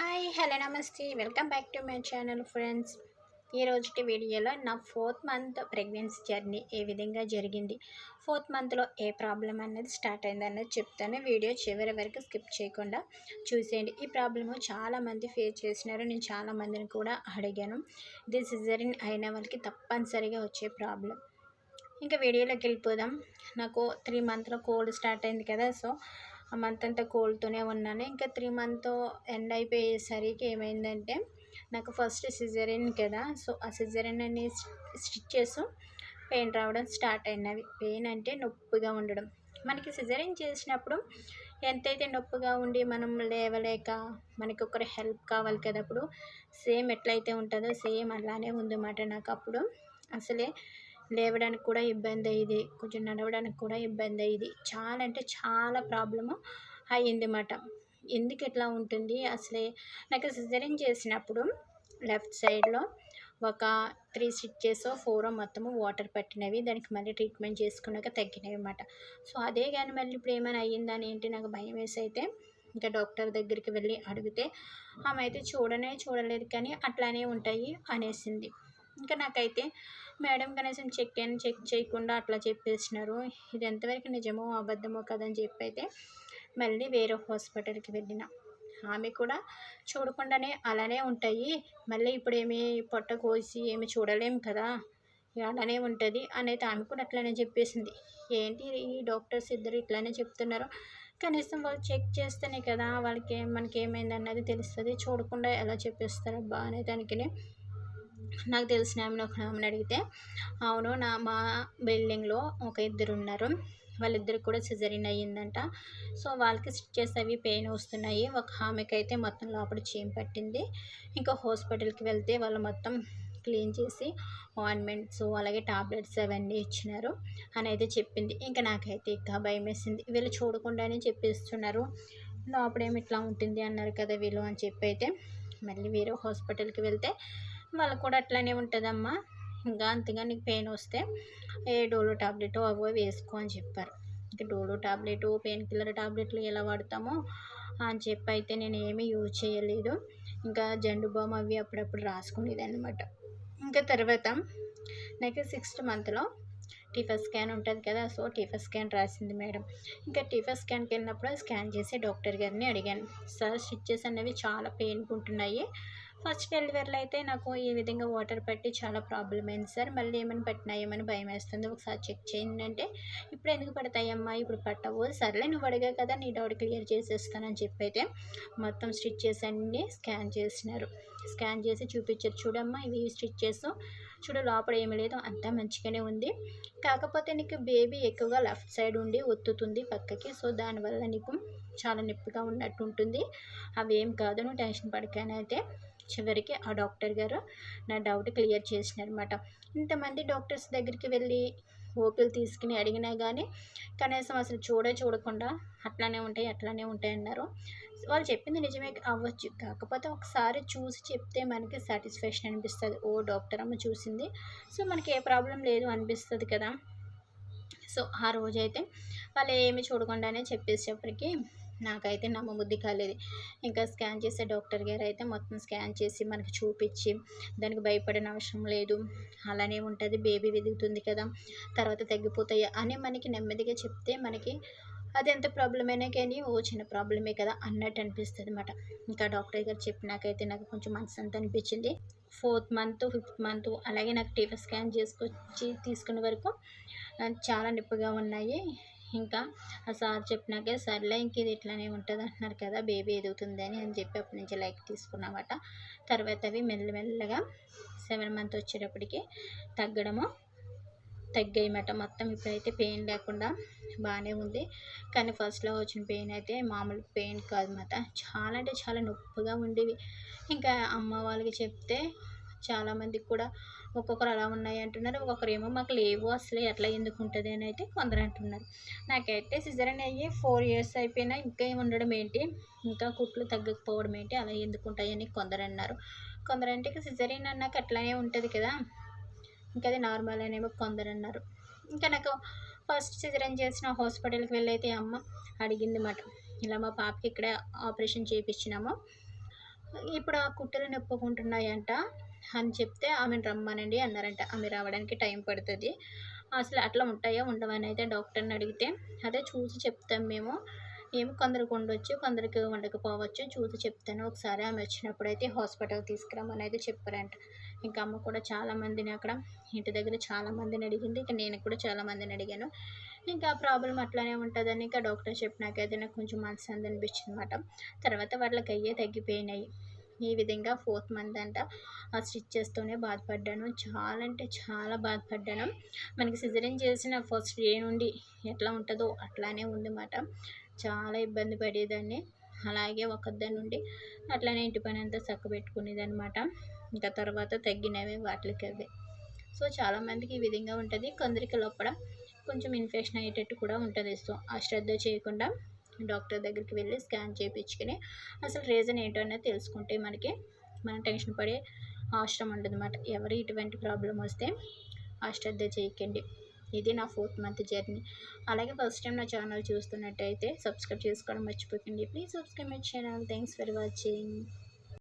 Hi hello నమస్తే. Welcome back to my channel friends. ఈ రోజుటి వీడియోలో నా ఫోర్త్ మంత్ ప్రెగ్నెన్సీ జర్నీ ఏ విధంగా జరిగింది ఫోర్త్ మంత్లో ఏ ప్రాబ్లం అనేది స్టార్ట్ అయింది అనేది చెప్తాను. వీడియో చివరి వరకు స్కిప్ చేయకుండా చూసేయండి. ఈ ప్రాబ్లము చాలామంది ఫేస్ చేసినారు. నేను చాలామందిని కూడా అడిగాను. ఇది సిజరిన్ అయిన వాళ్ళకి తప్పనిసరిగా వచ్చే ప్రాబ్లం. ఇంకా వీడియోలోకి వెళ్ళిపోదాం. నాకు త్రీ మంత్లో కోల్డ్ స్టార్ట్ అయింది కదా సో మంత్ అంతా కోల్డ్తోనే ఉన్నాను. ఇంకా త్రీ మంత్ ఎండ్ అయిపోయేసరికి ఏమైందంటే నాకు ఫస్ట్ సిజరిన్ కదా. సో ఆ సిజరిన్ అని స్టిచ్చెస్ పెయిన్ రావడం స్టార్ట్ అయినవి. పెయిన్ అంటే నొప్పిగా ఉండడం. మనకి సిజరిన్ చేసినప్పుడు ఎంతైతే నొప్పిగా ఉండి మనం లేవలేక మనకి ఒకరి హెల్ప్ కావాలి కదా అప్పుడు సేమ్ ఎట్లయితే ఉంటుందో సేమ్ అలానే ఉందన్నమాట నాకు అప్పుడు. అసలే లేవడానికి కూడా ఇబ్బంది అయ్యేది కొంచెం నడవడానికి కూడా ఇబ్బంది అయ్యేది. చాలా అంటే చాలా ప్రాబ్లము అయ్యింది అన్నమాట ఎందుకు ఎట్లా ఉంటుంది? అసలే నాకు సిజరింగ్ చేసినప్పుడు లెఫ్ట్ సైడ్లో ఒక త్రీ స్టిచ్చెస్ ఫోర్ మొత్తము వాటర్ పట్టినవి దానికి మళ్ళీ ట్రీట్మెంట్ చేసుకున్నాక తగ్గినవి అనమాట సో అదే కానీ మళ్ళీ ఇప్పుడు ఏమైనా అయ్యిందని ఏంటి నాకు భయం వేసి అయితే ఇంకా డాక్టర్ దగ్గరికి వెళ్ళి అడిగితే ఆమె అయితే చూడనే చూడలేదు కానీ అట్లానే ఉంటాయి అనేసింది. ఇంకా నాకైతే మేడం కనీసం చెక్ అని చెక్ చేయకుండా అట్లా చెప్పేసినారు. ఇది ఎంతవరకు నిజమో అబద్ధమో కదని చెప్పి అయితే మళ్ళీ వేరే హాస్పిటల్కి వెళ్ళిన. ఆమె కూడా చూడకుండానే అలానే ఉంటాయి. మళ్ళీ ఇప్పుడు ఏమి పొట్ట కోసి ఏమి చూడలేము కదా అలానే ఉంటుంది అనేది ఆమె కూడా అట్లానే చెప్పేసింది. ఏంటి ఈ డాక్టర్స్ ఇద్దరు ఇట్లానే చెప్తున్నారు? కనీసం వాళ్ళు చెక్ చేస్తేనే కదా వాళ్ళకి మనకి ఏమైంది అన్నది తెలుస్తుంది. చూడకుండా ఎలా చెప్పేస్తారబ్బా అనే దానికి నాకు తెలిసిన ఆమెను ఒక ఆమెను అడిగితే అవును నా మా బిల్డింగ్లో ఒక ఇద్దరు ఉన్నారు వాళ్ళిద్దరు కూడా సిజరిన్ అయ్యిందంట. సో వాళ్ళకి స్టిచెస్ అవి పెయిన్ వస్తున్నాయి. ఒక ఆమెకి అయితే మొత్తం లోపల చీమ్ పట్టింది. ఇంకా హాస్పిటల్కి వెళ్తే వాళ్ళు మొత్తం క్లీన్ చేసి ఆయింట్మెంట్స్ అలాగే టాబ్లెట్స్ అవన్నీ ఇచ్చినారు అని అయితే చెప్పింది. ఇంకా నాకైతే ఇంకా భయం వేసింది వీళ్ళు చూడకుండానే చెప్పేస్తున్నారు. లోపడేమి ఇట్లా ఉంటుంది అన్నారు కదా వీళ్ళు అని చెప్పి అయితే మళ్ళీ వేరే హాస్పిటల్కి వెళ్తే వాళ్ళకు కూడా అట్లానే ఉంటుందమ్మా. ఇంకా అంతగా నీకు పెయిన్ వస్తే ఏ డోలో టాబ్లెట్ అవో వేసుకో అని చెప్పారు. ఇంకా డోలో టాబ్లెట్ పెయిన్ కిల్లర్ టాబ్లెట్లు ఎలా వాడతామో అని చెప్పి అయితే నేను ఏమీ యూజ్ చేయలేదు. ఇంకా జండు బామ్ అవి అప్పుడప్పుడు రాసుకునేది అనమాట ఇంకా తర్వాత నాకు సిక్స్త్ మంత్లో టీఫా స్కాన్ ఉంటుంది కదా సో టీఫర్ స్కాన్ రాసింది మేడం. ఇంకా టీఫర్ స్కాన్కి వెళ్ళినప్పుడు స్కాన్ చేసి డాక్టర్ గారిని అడిగాను. సార్ స్టిచ్చెస్ అనేవి చాలా పెయిన్గా ఉంటున్నాయి. ఫస్ట్ డెలివరీలో అయితే నాకు ఈ విధంగా వాటర్ పట్టి చాలా ప్రాబ్లం అయింది సార్. మళ్ళీ ఏమైనా పట్టినాయేమని భయం వేస్తుంది ఒకసారి చెక్ చేయండి అంటే ఇప్పుడు ఎందుకు పడతాయమ్మా ఇప్పుడు పట్టవు. సర్లే నువ్వు అడిగా కదా నీ డౌట్ క్లియర్ చేసేస్తానని చెప్పి అయితే మొత్తం స్టిచ్చెస్ అన్నీ స్కాన్ చేసినారు. స్కాన్ చేసి చూపించారు. చూడమ్మా ఇవి స్టిచ్చెస్ చూడు లోపల ఏమీ లేదు. అంతా మంచిగానే ఉంది. కాకపోతే నీకు బేబీ ఎక్కువగా లెఫ్ట్ సైడ్ ఉండి ఒత్తుతుంది పక్కకి. సో దానివల్ల నీకు చాలా నొప్పిగా ఉన్నట్టు ఉంటుంది. అవి ఏం కాదు నువ్వు టెన్షన్ పడకనైతే చివరికి ఆ డాక్టర్ గారు నా డౌట్ క్లియర్ చేసినారనమాట ఇంతమంది డాక్టర్స్ దగ్గరికి వెళ్ళి ఓపీలు తీసుకుని అడిగినా కానీ కనీసం అసలు చూడే చూడకుండా అట్లానే ఉంటాయి అట్లానే ఉంటాయి అన్నారు. వాళ్ళు చెప్పింది నిజమే అవ్వచ్చు. కాకపోతే ఒకసారి చూసి చెప్తే మనకి సాటిస్ఫాక్షన్ అనిపిస్తుంది. ఓ డాక్టర్ అమ్మ చూసింది. సో మనకి ఏ ప్రాబ్లం లేదు అనిపిస్తుంది కదా. సో ఆ రోజైతే వాళ్ళు ఏమి చూడకుండానే చెప్పేసేపటికి నాకైతే నమ్మబుద్ధి కాలేదు. ఇంకా స్కాన్ చేసే డాక్టర్ గారు అయితే మొత్తం స్కాన్ చేసి మనకి చూపించి దానికి భయపడిన అవసరం లేదు. అలానే ఉంటుంది బేబీ వెదుగుతుంది కదా తర్వాత తగ్గిపోతాయి అని మనకి నెమ్మదిగా చెప్తే మనకి అది ఎంత ప్రాబ్లమైనా కానీ ఓ చిన్న ప్రాబ్లమే కదా అన్నట్టు అనిపిస్తుంది అనమాట ఇంకా డాక్టర్ గారు చెప్పినాకైతే నాకు కొంచెం మనసు అంత అనిపించింది. ఫోర్త్ మంత్ ఫిఫ్త్ మంత్ అలాగే నాకు టీవీ స్కాన్ చేసుకొచ్చి తీసుకునే వరకు చాలా నొప్పిగా ఉన్నాయి. ఇంకా ఆ సార్ చెప్పినాకే సర్లే ఇంక ఇది ఇట్లానే ఉంటుంది అంటున్నారు కదా బేబీ ఎదుగుతుంది అని అని చెప్పి అప్పటి నుంచి లైక్ తీసుకున్నమాట. తర్వాత అవి మెల్లమెల్లగా సెవెన్ మంత్ వచ్చేటప్పటికి తగ్గడము తగ్గాయమాట మొత్తం ఇప్పుడైతే పెయిన్ లేకుండా బాగానే ఉంది. కానీ ఫస్ట్లో వచ్చిన పెయిన్ అయితే మామూలు పెయిన్ కాదన్నమాట. చాలా అంటే చాలా నొప్పిగా ఉండేవి. ఇంకా అమ్మ వాళ్ళకి చెప్తే చాలామందికి కూడా ఒక్కొక్కరు అలా ఉన్నాయి అంటున్నారు ఒక్కొక్కరు ఏమో మాకు లేవు అసలు ఎట్లా ఎందుకు ఉంటుంది అని అయితే కొందరు అంటున్నారు. నాకైతే సిజరన్ అయ్యి ఫోర్ ఇయర్స్ అయిపోయినా ఇంకా ఉండడం ఏంటి? ఇంకా కుట్లు తగ్గకపోవడం ఏంటి? అలా ఎందుకు ఉంటాయని కొందరు అన్నారు. కొందరు అంటే సిజరీన్ అన్నాక అట్లానే ఉంటుంది కదా. ఇంకా అది నార్మల్ అనేమో కొందరు అన్నారు. ఇంకా నాకు ఫస్ట్ సిజరన్ చేసిన హాస్పిటల్కి వెళ్ళైతే అమ్మ అడిగింది మాట. ఇలా మా పాపకి ఇక్కడ ఆపరేషన్ చేయించినాము ఇప్పుడు ఆ కుట్టలు నొప్పుకుంటున్నాయంట. అని చెప్తే ఆమెను రమ్మనండి అన్నారంట. ఆమె రావడానికి టైం పడుతుంది. అసలు అట్లా ఉంటాయా? ఉండవని అయితే డాక్టర్ని అడిగితే అదే చూసి చెప్తాం మేము. ఏమి కొందరికి ఉండొచ్చు కొందరికి ఉండకపోవచ్చు. చూసి చెప్తాను. ఒకసారి ఆమె వచ్చినప్పుడు అయితే హాస్పిటల్ తీసుకురామని అయితే చెప్పారంట. ఇంకా అమ్మ కూడా చాలామందిని అక్కడ ఇంటి దగ్గర చాలామందిని అడిగింది. ఇంకా నేను కూడా చాలామందిని అడిగాను. ఇంకా ప్రాబ్లం అట్లానే ఉంటుందని ఇంకా డాక్టర్ చెప్పినాకైతే నాకు కొంచెం మనసు అనిపించింది అనమాట తర్వాత వాళ్ళకి అయ్యే తగ్గిపోయినాయి. ఈ విధంగా ఫోర్త్ మంత్ అంట ఆ స్టిచ్చెస్తోనే బాధపడ్డాను. చాలా అంటే చాలా బాధపడ్డాను. మనకి సిజరిన్ చేసిన ఫస్ట్ డే నుండి ఎట్లా ఉంటుందో అట్లానే ఉందన్నమాట. చాలా ఇబ్బంది పడేదాన్ని. అలాగే ఒకదాని నుండి అట్లానే ఇంటి పని అంతా చక్క పెట్టుకునేది అనమాట ఇంకా తర్వాత తగ్గినవి వాటికి అవే. సో చాలామందికి ఈ విధంగా ఉంటుంది. కొందరికి లోపల కొంచెం ఇన్ఫెక్షన్ అయ్యేటట్టు కూడా ఉంటుంది. సో ఆ శ్రద్ధ చేయకుండా డాక్టర్ దగ్గరికి వెళ్ళి స్కాన్ చేయించుకుని అసలు రీజన్ ఏంటో అనేది తెలుసుకుంటే మనకి మనం టెన్షన్ పడే అవసరం ఉండదు అనమాట ఎవరు ఇటువంటి ప్రాబ్లం వస్తే అశ్రద్ధ చేయకండి ఇది నా ఫోర్త్ మంత్ జర్నీ. అలాగే ఫస్ట్ టైం నా ఛానల్ చూస్తున్నట్టయితే సబ్స్క్రైబ్ చేసుకోవడం మర్చిపోకండి. Please subscribe my channel. Thanks for watching.